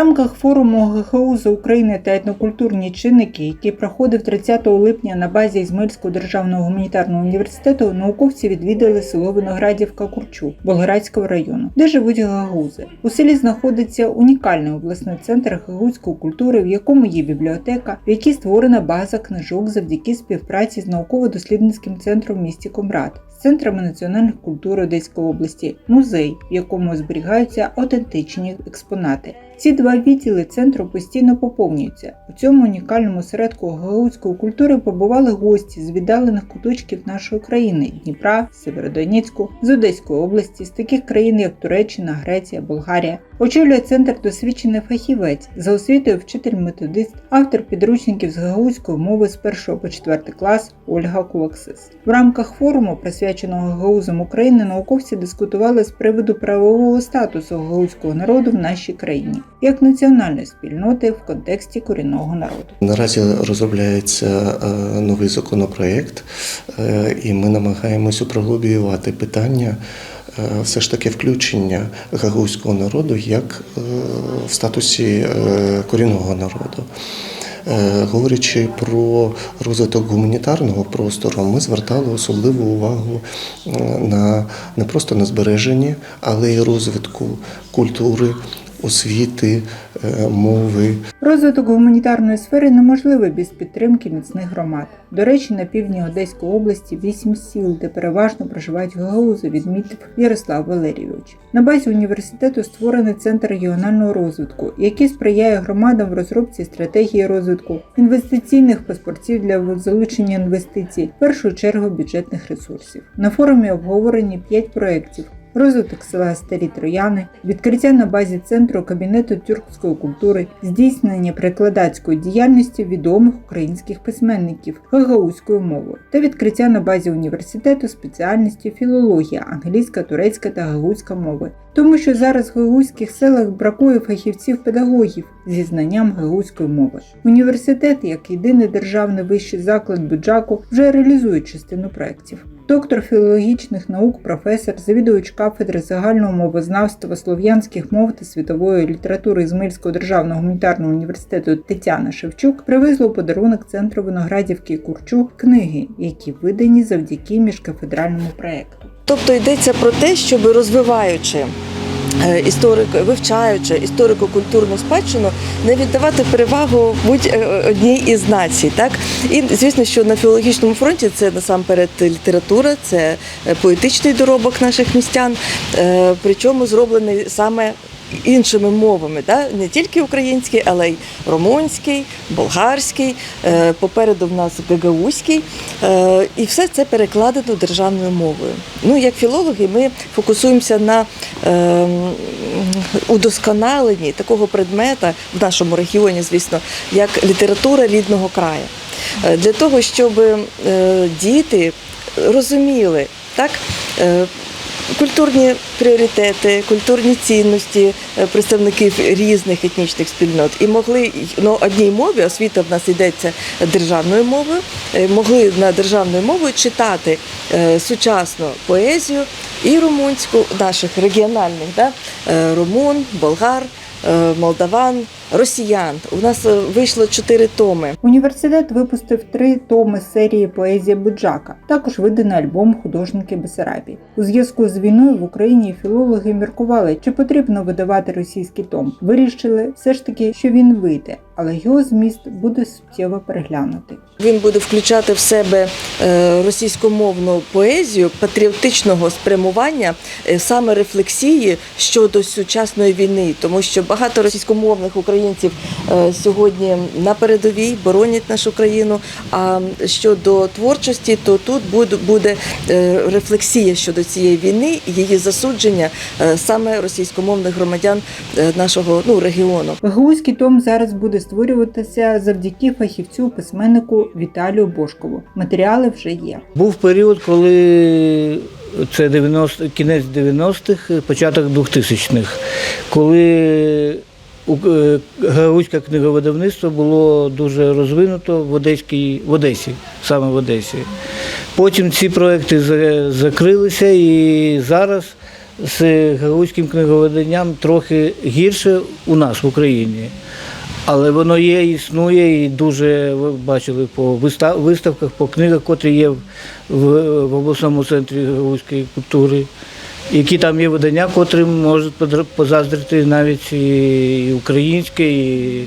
рамках форуму ГХУ за Україну та етнокультурні чинники, який проходив 30 липня на базі Ізмельського державного гуманітарного університету, науковці відвідали село Виноградівка Курчу Болградського району, де живуть гагаузи. У селі знаходиться унікальний обласний центр гагаузької культури, в якому є бібліотека, в якій створена база книжок завдяки співпраці з науково-дослідницьким центром в місті Комрад, центрами національних культур Одеської області, музей, в якому зберігаються автентичні експонати. Ці два відділи центру постійно поповнюються. У цьому унікальному середку гагаузької культури побували гості з віддалених куточків нашої країни Дніпра, Северодонецьку, з Одеської області, з таких країн, як Туреччина, Греція, Болгарія. Очолює центр досвідчений фахівець за освітою вчитель-методист, автор підручників з гагаузької мови з 1 по 4 клас Ольга Кулаксис. В рамках форуму, присвяченого гагаузам України, науковці дискутували з приводу правового статусу гагаузького народу в нашій країні як національної спільноти в контексті корінного народу. Наразі розробляється е, новий законопроект, е, і ми намагаємося проглибувати питання все ж таки включення гагаузького народу як е, в статусі е, корінного народу. Е, Говорячи про розвиток гуманітарного простору, ми звертали особливу увагу е, на не просто на збереженні, але й розвитку культури, освіти, е, мови, Розвиток гуманітарної сфери неможливий без підтримки міцних громад. До речі, на півдні Одеської області вісім сіл, де переважно проживають гагаузи, відмітив Ярослав Валерійович. На базі університету створений центр регіонального розвитку, який сприяє громадам в розробці стратегії розвитку, інвестиційних паспортів для залучення інвестицій, в першу чергу бюджетних ресурсів. На форумі обговорені п'ять проєктів. Розвиток села Старі Трояни, відкриття на базі центру кабінету тюркської культури, здійснення прикладацької діяльності відомих українських письменників гагаузькою мовою та відкриття на базі університету спеціальності філологія, англійська, турецька та гагаузька мови. Тому що зараз в гагаузьких селах бракує фахівців-педагогів зі знанням гагаузької мови. Університет, як єдиний державний вищий заклад Буджаку, вже реалізує частину проєктів. Доктор філологічних наук, професор, завідувач кафедри загального мовознавства слов'янських мов та світової літератури Ізмельського державного гуманітарного університету Тетяна Шевчук привезла у подарунок центру Виноградівки Курчу книги, які видані завдяки міжкафедральному проєкту. Тобто йдеться про те, щоб розвиваючи е, історико, вивчаючи історико-культурну спадщину, не віддавати перевагу будь-одній із націй. Так? І звісно, що на філологічному фронті це насамперед література, це е, поетичний доробок наших містян, е, причому зроблений саме. Іншими мовами, да? не тільки український, але й румунський, болгарський, е, попереду в нас гагаузький. Е, І все це перекладено державною мовою. Ну, як філологи, ми фокусуємося на е, удосконаленні такого предмета в нашому регіоні, звісно, як література рідного краю. Для того, щоб діти розуміли, так. Культурні пріоритети, культурні цінності е, представників різних етнічних спільнот і могли на одній мові, освіта в нас йдеться державною мовою, е, могли на державною мовою читати е, сучасну поезію і румунську наших регіональних, да? румун, болгар, молдаван, росіян. У нас е, вийшло чотири томи. Університет випустив три томи серії Поезія Буджака. Також виданий альбом Художники Бесарабії. У зв'язку з війною в Україні філологи міркували, чи потрібно видавати російський том. Вирішили все ж таки, що він вийде, але його зміст буде суттєво переглянутий. Він буде включати в себе е, російськомовну поезію патріотичного спрямування, е, саме рефлексії щодо сучасної війни, тому що багато російськомовних українців е, сьогодні на передовій боронять нашу країну. А щодо творчості, то тут буде, е, рефлексія щодо цієї війни і її засудження е, саме російськомовних громадян нашого ну, регіону. Гагаузький том зараз буде створюватися завдяки фахівцю письменнику Віталію Бошкову. Матеріали вже є. Був період, коли це 90, кінець 90-х, початок 2000-х, коли е, Гагаузьке книговидавництво було дуже розвинуто в, Одеській, в Одесі, саме в Одесі. Потім ці проекти закрилися і зараз з гагаузьким книговиданням трохи гірше у нас в Україні. Але воно є, існує і дуже ви бачили по виставках, по книгах, котрі є в, в, обласному центрі гагаузької культури, які там є видання, котрим можуть позаздрити навіть і українське, і,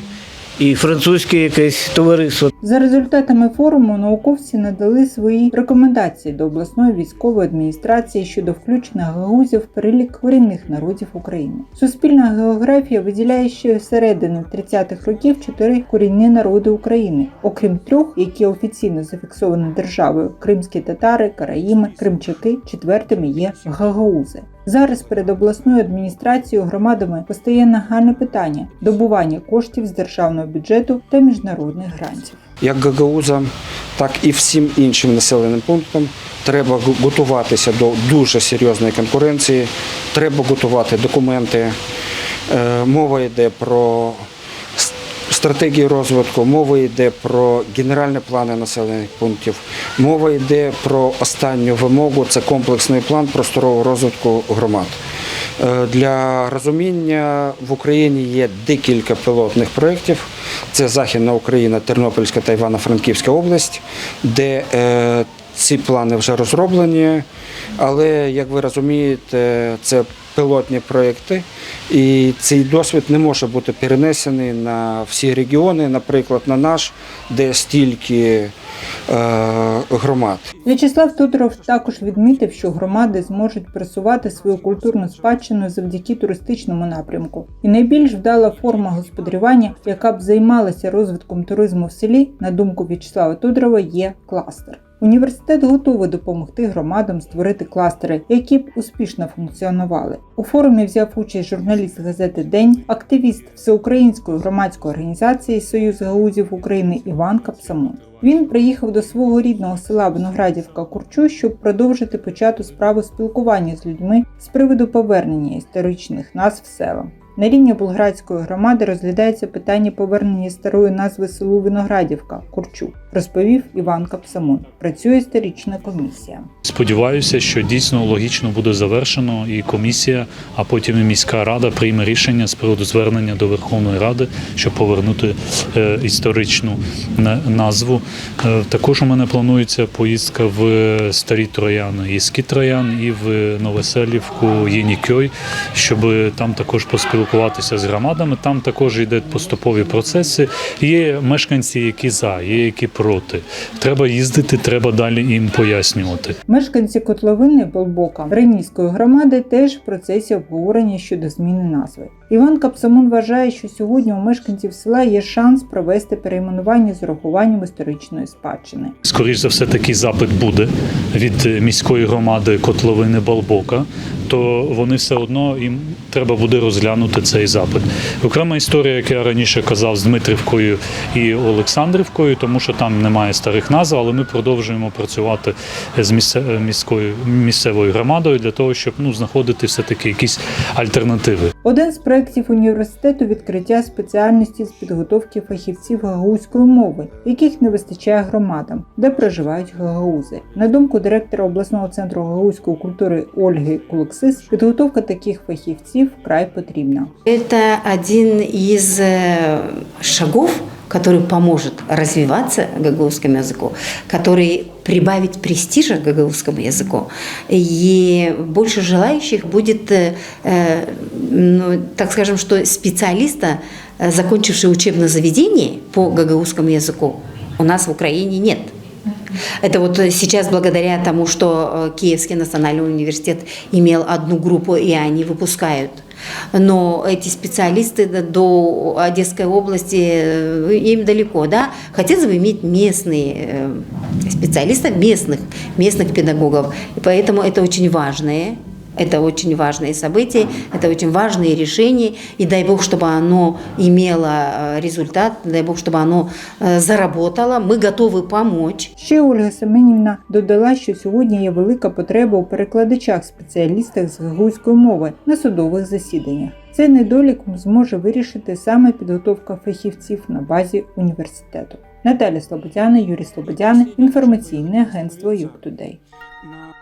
і французьке якесь товариство. За результатами форуму науковці надали свої рекомендації до обласної військової адміністрації щодо включення гагаузів в перелік корінних народів України. Суспільна географія виділяє ще середини 30-х років чотири корінні народи України, окрім трьох, які офіційно зафіксовані державою: кримські татари, караїми, кримчаки. Четвертими є гагаузи. Зараз перед обласною адміністрацією громадами постає нагальне питання добування коштів з державного бюджету та міжнародних грантів. як гагаузам, так і всім іншим населеним пунктам треба готуватися до дуже серйозної конкуренції, треба готувати документи. Е, Мова йде про с- стратегію розвитку, мова йде про генеральні плани населених пунктів, мова йде про останню вимогу це комплексний план просторового розвитку громад. Е, Для розуміння в Україні є декілька пілотних проєктів. Це Західна Україна, Тернопільська та Івано-Франківська область, де е, ці плани вже розроблені. Але, як ви розумієте, це пілотні проєкти, і цей досвід не може бути перенесений на всі регіони, наприклад, на наш, де стільки е, громад. В'ячеслав Тодоров також відмітив, що громади зможуть просувати свою культурну спадщину завдяки туристичному напрямку. І найбільш вдала форма господарювання, яка б займалася розвитком туризму в селі, на думку В'ячеслава Тодорова, є кластер. Університет готовий допомогти громадам створити кластери, які б успішно функціонували. У форумі взяв участь журналіст газети День, активіст всеукраїнської громадської організації Союз Гаузів України Іван Капсамон. Він приїхав до свого рідного села Виноградівка Курчу, щоб продовжити почату справу спілкування з людьми з приводу повернення історичних назв селам. На рівні Булградської громади розглядається питання повернення старої назви селу Виноградівка Курчу, розповів Іван Капсамон. Працює історична комісія. Сподіваюся, що дійсно логічно буде завершено, і комісія, а потім і міська рада прийме рішення з приводу звернення до Верховної Ради, щоб повернути е, історичну назву. Е, Також у мене планується поїздка в старі Трояни, Єські Троян і в Новоселівку Єнікьой, щоб там також поспілкуватися з громадами. Там також йде поступові процеси. Є мешканці, які за, є які проти. Треба їздити, треба далі їм пояснювати. Мешканці котловини Болбока Ренійської громади теж в процесі обговорення щодо зміни назви. Іван Капсамон вважає, що сьогодні у мешканців села є шанс провести перейменування з урахуванням історичної спадщини. Скоріш за все, такий запит буде від міської громади котловини Балбока, то вони все одно їм треба буде розглянути цей запит. Окрема історія, як я раніше казав, з Дмитрівкою і Олександрівкою, тому що там немає старих назв, але ми продовжуємо працювати з міською місцевою громадою для того, щоб ну знаходити все таки якісь альтернативи. Один з проєктів університету відкриття спеціальності з підготовки фахівців гагаузької мови, яких не вистачає громадам, де проживають гагаузи. На думку директора обласного центру гагаузької культури Ольги Кулексис, підготовка таких фахівців вкрай потрібна. Це один із шагів шагов, который поможет развиваться гагаузскому языку, который прибавить престижа гагаузскому языку, и больше желающих будет, э, ну, так скажем, что специалиста, э, закончившего учебное заведение по гагаузскому языку, у нас в Украине нет. Это вот сейчас благодаря тому, что э, Киевский национальный университет имел одну группу, и они выпускают. Но эти специалисты до- до Одесской области, э, им далеко, да? Хотелось бы иметь местные э, специалистов, местных, местных педагогов. И поэтому это очень важное это очень важные события, это очень важные решения, и дай Бог, чтобы оно имело э, результат, дай Бог, чтобы оно э, заработало. Мы готовы помочь. Ще Ольга Семенівна додала, що сьогодні є велика потреба у перекладачах-спеціалістах з гагузької мови на судових засіданнях. Цей недолік зможе вирішити саме підготовка фахівців на базі університету. Наталя Слободяна, Юрій Слободяна, інформаційне агентство Юг Тудей. На